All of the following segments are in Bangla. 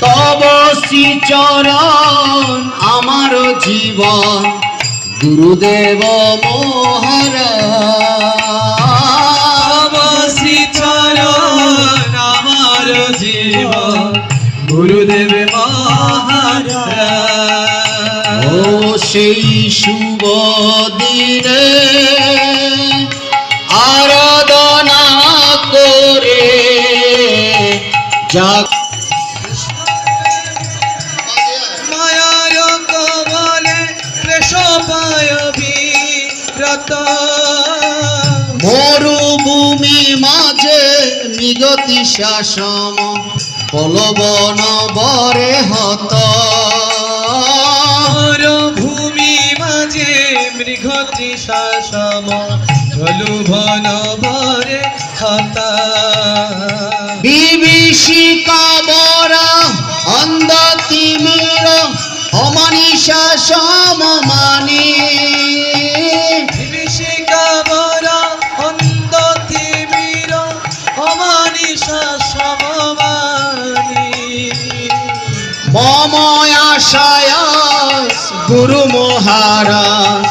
তব শ্রীচরণ আমার জীবন গুরুদেব মহারাজ। শ্রীচরণ আমার জীবন গুরুদেব মহারাজ। ও সেই শুভ দিনে মায়ার কবলে বিরত মরুভূমি মাঝে নিগতি শাসম পলবন বরে হত। ভূমি মাঝে মৃগতি শাসম প্রলুভন ভরে হতা। অন্ধ তিমির অমানিসা সমমানি বিভীষিকা বর অন্ধ তিমির অমানিসা সমমানি মম আশায়াস গুরু মহারাজ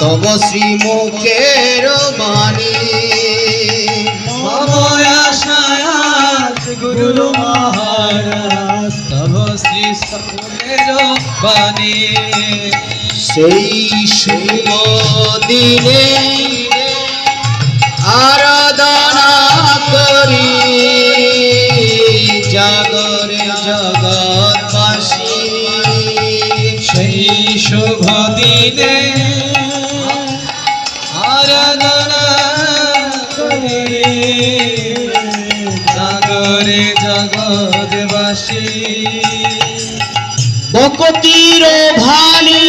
তব শ্রীমুখের বাণী মময়াশায়াত গুরু মহারাজ শ্রী সকলের বাণী। সেই শুভ দিনে আরাধনা করি। জাগরে জগৎবাসী। সেই শুভ দিনে আরাধনা করে। জাগরে জগৎবাসী। বকতির ভালি